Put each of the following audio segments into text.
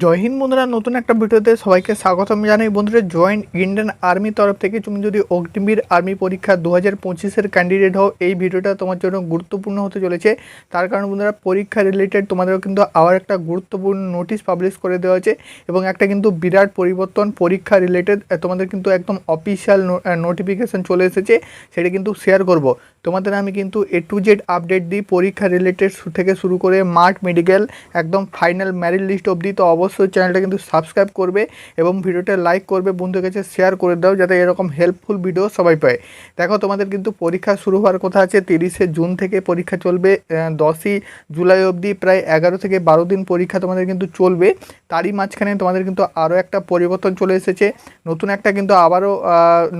জয় হিন্দ বন্ধুরা, নতুন একটা ভিডিওতে সবাইকে স্বাগতম জানাই বন্ধুরা জয়েন্ট ইন্ডিয়ান আর্মি তরফ থেকে তুমি যদি অগ্নিবীর আর্মি পরীক্ষা দু হাজার পঁচিশের ক্যান্ডিডেট হও, এই ভিডিওটা তোমার জন্য গুরুত্বপূর্ণ হতে চলেছে। তার কারণ বন্ধুরা, পরীক্ষা রিলেটেড তোমাদেরও কিন্তু আবার একটা গুরুত্বপূর্ণ নোটিশ পাবলিশ করে দেওয়া হয়েছে এবং একটা কিন্তু বিরাট পরিবর্তন পরীক্ষা রিলেটেড তোমাদের কিন্তু একদম অফিসিয়াল নোটিফিকেশান চলে এসেছে, সেটা কিন্তু শেয়ার করব। তোমাদের আমি কিন্তু এ টু জেড আপডেট দিই পরীক্ষা রিলেটেড থেকে শুরু করে মার্ট মেডিকেল একদম ফাইনাল ম্যারিট লিস্ট অবধি। তো অবশ্যই চ্যানেলটা কিন্তু সাবস্ক্রাইব করবে এবং ভিডিওটা লাইক করবে, বন্ধুদের কাছে শেয়ার করে দাও যাতে এরকম হেল্পফুল ভিডিও সবাই পায়। দেখো, তোমাদের কিন্তু পরীক্ষা শুরু হওয়ার কথা আছে, তিরিশে জুন থেকে পরীক্ষা চলবে দশই জুলাই অবধি প্রায় এগারো থেকে বারো দিন পরীক্ষা তোমাদের কিন্তু চলবে। তারই মাঝখানে তোমাদের কিন্তু আরও একটা পরিবর্তন চলে এসেছে, নতুন একটা কিন্তু আবারও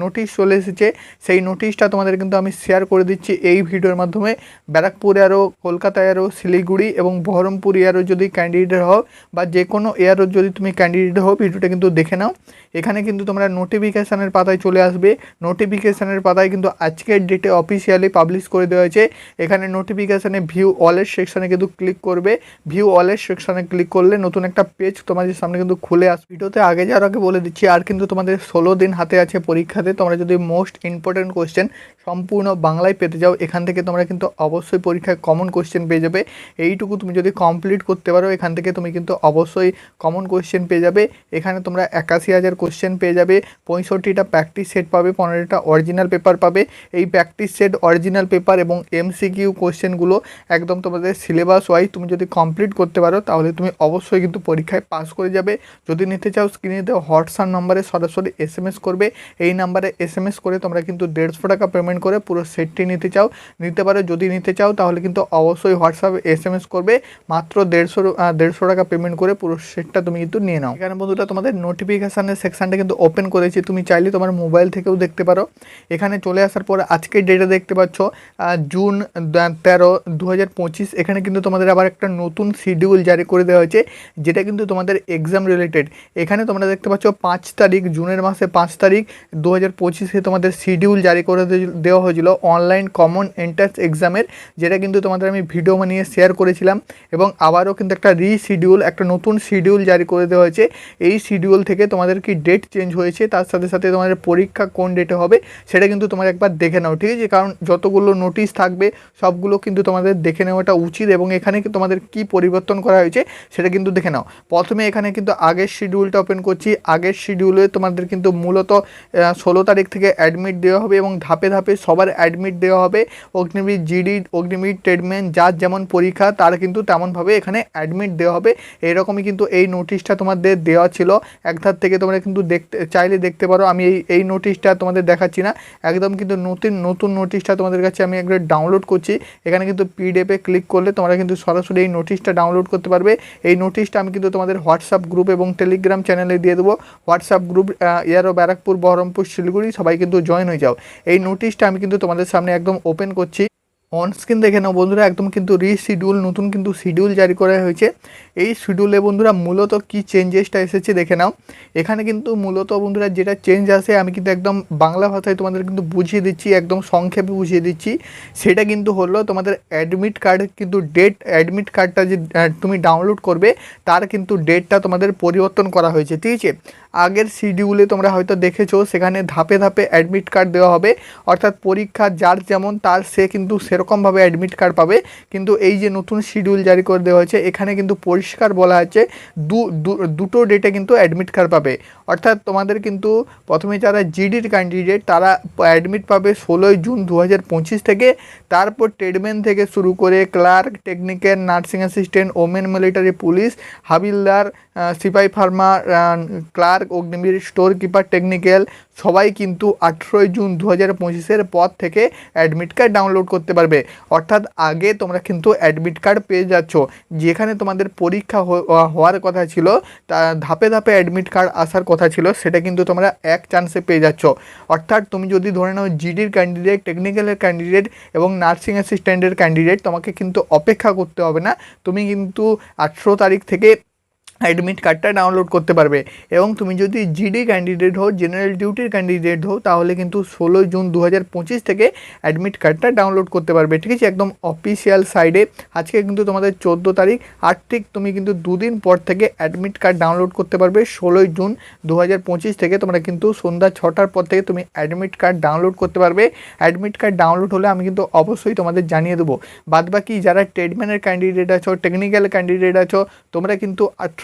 নোটিশ চলে এসেছে। সেই নোটিশটা তোমাদের কিন্তু আমি শেয়ার করে দিচ্ছি এই ভিডিওর মাধ্যমে। ব্যারাকপুর এয়ারও কলকাতা এয়ারও শিলিগুড়ি এবং বহরমপুর এয়ারও যদি ক্যান্ডিডেট হও বা যে কোনো এয়ারও যদি তুমি ক্যান্ডিডেট হও, ভিডিওটা কিন্তু দেখে নাও। এখানে কিন্তু তোমরা নোটিফিকেশানের পাতায় চলে আসবে। নোটিফিকেশানের পাতায় কিন্তু আজকের ডেটে অফিসিয়ালি পাবলিশ করে দেওয়া হয়েছে। এখানে নোটিফিকেশানে ভিউ অলের সেকশানে কিন্তু ক্লিক করবে। ভিউ অলের সেকশানে ক্লিক করলে নতুন একটা পেজ তোমাদের সামনে কিন্তু খুলে আসবে ভিডিওতে আগে যাওয়ার আগে বলে দিচ্ছি, আর কিন্তু তোমাদের ষোলো দিন হাতে আছে পরীক্ষাতে। তোমরা যদি মোস্ট ইম্পর্টেন্ট কোয়েশ্চেন সম্পূর্ণ বাংলায় পেতে যাও, এখান থেকে তোমরা কিন্তু অবশ্যই পরীক্ষায় কমন কোয়েশ্চেন পেয়ে যাবে। এইটুকু তুমি যদি কমপ্লিট করতে পারো, এখান থেকে তুমি কিন্তু অবশ্যই কমন কোয়েশ্চেন পেয়ে যাবে। এখানে তোমরা একাশি হাজার কোয়েশ্চেন পেয়ে যাবে। পঁয়ষট্টিটা প্র্যাকটিস সেট পাবে, পনেরোটা অরিজিনাল পেপার পাবে। এই প্র্যাকটিস সেট অরিজিনাল পেপার এবং এমসিকিউ কোয়েশ্চেনগুলো একদম তোমাদের সিলেবাস ওয়াইজ তুমি যদি কমপ্লিট করতে পারো, তাহলে তুমি অবশ্যই কিন্তু পরীক্ষায় পাস করে যাবে। যদি নিতে চাও স্ক্রিনে হোয়াটসঅ্যাপ নম্বরে সরাসরি এস এম এস করবে। এই নাম্বারে এস এম এস করে তোমরা কিন্তু দেড়শো টাকা পেমেন্ট করে পুরো সেটটি নিতে চাও। নিতে পারো, যদি নিতে চাও তাহলে কিন্তু অবশ্যই হোয়াটসঅ্যাপে এস এম এস করবে। মাত্র দেড়শো দেড়শো টাকা পেমেন্ট করে পুরো সেটটা তুমি কিন্তু নিয়ে নাও। এখানে বন্ধুরা তোমাদের নোটিফিকেশানের সেকশনটা কিন্তু ওপেন করেছি। তুমি চাইলে তোমার মোবাইল থেকেও দেখতে পারো। এখানে চলে আসার পর আজকের ডেটে দেখতে পাচ্ছ জুন তেরো দু এখানে কিন্তু তোমাদের আবার একটা নতুন শিডিউল জারি করে দেওয়া হয়েছে, যেটা কিন্তু তোমাদের এক্সাম রিলেটেড এখানে তোমরা দেখতে পাচ্ছ, পাঁচ তারিখ, জুনের মাসে পাঁচ তারিখ দু হাজার পঁচিশে তোমাদের শিডিউল জারি করে দেওয়া হয়েছিল অনলাইন কমন এন্ট্রান্স এক্সামের যেটা কিন্তু তোমাদের আমি ভিডিও বানিয়ে শেয়ার করেছিলাম। এবং আবারও কিন্তু একটা রিশিডিউল একটা নতুন শিডিউল জারি করে দেওয়া হয়েছে। এই শিডিউল থেকে তোমাদের কি ডেট চেঞ্জ হয়েছে, তার সাথে সাথে তোমাদের পরীক্ষা কোন ডেটে হবে, সেটা কিন্তু তোমার একবার দেখে নাও, ঠিক আছে? কারণ যতগুলো নোটিশ থাকবে, সবগুলো কিন্তু তোমাদের দেখে নেওয়াটা উচিত এবং এখানে তোমাদের কি পরিবর্তন করা হয়েছে, সেটা কিন্তু দেখে নাও। প্রথমে এখানে কিন্তু আগের শিডিউলটা ওপেন করছি। আগের শিডিউলে তোমাদের কিন্তু মূলত ষোলো তারিখ থেকে অ্যাডমিট দেওয়া হবে এবং ধাপে ধাপে সবার অ্যাডমিট দেওয়া হবে। অগ্নিবীর জিডি অগ্নিবীর ট্রেডম্যান যার যেমন পরীক্ষা, তার কিন্তু তেমনভাবে এখানে অ্যাডমিট দেওয়া হবে। এরকমই কিন্তু এই নোটিশটা তোমাদের দেওয়া ছিল। একধার থেকে তোমরা কিন্তু দেখতে, চাইলে দেখতে পারো, আমি এই এই নোটিশটা তোমাদের দেখাচ্ছি না। একদম কিন্তু নতুন নতুন নোটিশটা তোমাদের কাছে আমি একবার ডাউনলোড করছি। এখানে কিন্তু পিডিএফে ক্লিক করলে তোমরা কিন্তু সরাসরি এই নোটিশটা ডাউনলোড করতে পারবে। এই নোটিশটা আমি কিন্তু তোমাদের হোয়াটসঅ্যাপ গ্রুপ এবং টেলিগ্রাম চ্যানেলে দিয়ে দেবো। হোয়াটসঅ্যাপ গ্রুপ ইয়ারও ব্যারাকপুর, বহরমপুর, শিলিগুড়ি সবাই কিন্তু জয়েন হয়ে যাও। এই নোটিশটা আমি কিন্তু তোমাদের সামনে একদম ওপেন করছি। অন স্ক্রিন দেখে নাও বন্ধুরা, একদম কিন্তু রিশিডিউল নতুন কিন্তু শিডিউল জারি করা হয়েছে। এই শিডিউলে বন্ধুরা মূলত কি চেঞ্জেসটা এসেছে দেখে নাও। এখানে কিন্তু মূলত বন্ধুরা যেটা চেঞ্জ আসে আমি কিন্তু একদম বাংলা ভাষায় তোমাদের কিন্তু বুঝিয়ে দিচ্ছি, একদম সংক্ষেপে বুঝিয়ে দিচ্ছি। সেটা কিন্তু হলো তোমাদের অ্যাডমিট কার্ড কিন্তু ডেট অ্যাডমিট কার্ডটা যে তুমি ডাউনলোড করবে, তার কিন্তু ডেটটা তোমাদের পরিবর্তন করা হয়েছে, ঠিক আছে? আগের শিডিউলে তোমরা হয়তো দেখেছ, সেখানে ধাপে ধাপে অ্যাডমিট কার্ড দেওয়া হবে। অর্থাৎ পরীক্ষা যার যেমন, তার সে কিন্তু সেরকমভাবে অ্যাডমিট কার্ড পাবে। কিন্তু এই যে নতুন শিডিউল জারি করে দেওয়া হয়েছে, এখানে কিন্তু পরিষ্কার বলা আছে, দু দুটো ডেটে কিন্তু অ্যাডমিট কার্ড পাবে। অর্থাৎ তোমাদের কিন্তু প্রথমে যারা জিডির ক্যান্ডিডেট তারা অ্যাডমিট পাবে ষোলোই জুন দু হাজার পঁচিশ থেকে। তারপর ট্রেডম্যান থেকে শুরু করে clerk technical nursing assistant women military police havildar সিপাই pharma clerk Agniveer store keeper technical সবাই কিন্তু আঠেরোই জুন দু হাজার পঁচিশের পর থেকে অ্যাডমিট কার্ড ডাউনলোড করতে পারবে। অর্থাৎ আগে তোমরা কিন্তু অ্যাডমিট কার্ড পেয়ে যাচ্ছ। যেখানে তোমাদের পরীক্ষা হওয়ার কথা ছিল, তা ধাপে ধাপে অ্যাডমিট কার্ড আসার কথা ছিল, সেটা কিন্তু তোমরা এক চান্সে পেয়ে যাচ্ছ। অর্থাৎ তুমি যদি ধরে নাও জিডির ক্যান্ডিডেট টেকনিক্যালের ক্যান্ডিডেট এবং নার্সিং অ্যাসিস্ট্যান্টের ক্যান্ডিডেট তোমাকে কিন্তু অপেক্ষা করতে হবে না। তুমি কিন্তু আঠেরো তারিখ থেকে অ্যাডমিট কার্ডটা ডাউনলোড করতে পারবে। এবং তুমি যদি জিডি ক্যান্ডিডেট হও জেনারেল ডিউটির ক্যান্ডিডেট হও, তাহলে কিন্তু ষোলোই জুন দু হাজার পঁচিশ থেকে অ্যাডমিট কার্ডটা ডাউনলোড করতে পারবে। ঠিক আছে? একদম অফিসিয়াল সাইডে আজকে কিন্তু তোমাদের চোদ্দ তারিখ। আর ঠিক তুমি কিন্তু দুদিন পর থেকে অ্যাডমিট কার্ড ডাউনলোড করতে পারবে। ষোলোই জুন দু হাজার পঁচিশ থেকে তোমরা কিন্তু সন্ধ্যা ছটার পর থেকে তুমি অ্যাডমিট কার্ড ডাউনলোড করতে পারবে। অ্যাডমিট কার্ড ডাউনলোড হলে আমি কিন্তু অবশ্যই তোমাদের জানিয়ে দেবো। বাদবাকি যারা ট্রেডম্যানের ক্যান্ডিডেট আছো টেকনিক্যাল ক্যান্ডিডেট আছো, তোমরা কিন্তু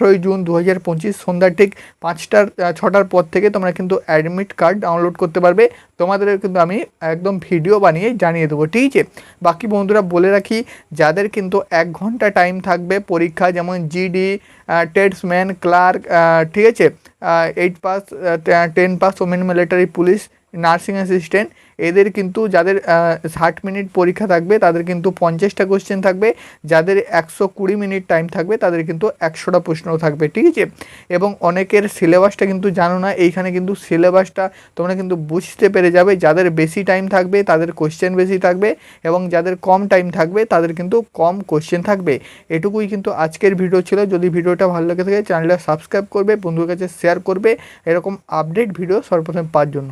আঠেরোই জুন দু হাজার পঁচিশ সন্ধ্যা ঠিক পাঁচটার ছটার পর থেকে তোমরা কিন্তু অ্যাডমিট কার্ড ডাউনলোড করতে পারবে। তোমাদের কিন্তু আমি একদম ভিডিও বানিয়ে জানিয়ে দেবো, ঠিক আছে? বাকি বন্ধুরা বলে রাখি, যাদের কিন্তু এক ঘণ্টা টাইম থাকবে পরীক্ষা, যেমন জিডি টেটসম্যান ক্লার্ক ঠিক আছে? Eight pass ten pass women military police nursing assistant, এদের কিন্তু যাদের ষাট মিনিট পরীক্ষা থাকবে, তাদের কিন্তু পঞ্চাশটা কোশ্চেন থাকবে, যাদের একশো কুড়ি মিনিট টাইম থাকবে, তাদের কিন্তু একশোটা প্রশ্ন থাকবে, ঠিক আছে? এবং অনেকের সিলেবাসটা কিন্তু জানো না, এইখানে কিন্তু সিলেবাসটা তোমরা কিন্তু বুঝতে পেরে যাবে, যাদের বেশি টাইম থাকবে, তাদের কোশ্চেন বেশি থাকবে, এবং যাদের কম টাইম থাকবে, তাদের কিন্তু কম কোশ্চেন থাকবে। এটুকুই কিন্তু আজকের ভিডিও ছিল, যদি ভিডিওটা ভালো লেগে থাকে চ্যানেলটা সাবস্ক্রাইব করবে বন্ধুর কাছে শেয়ার করবে, এরকম আপডেট ভিডিও সর্বপ্রথম পাওয়ার জন্য।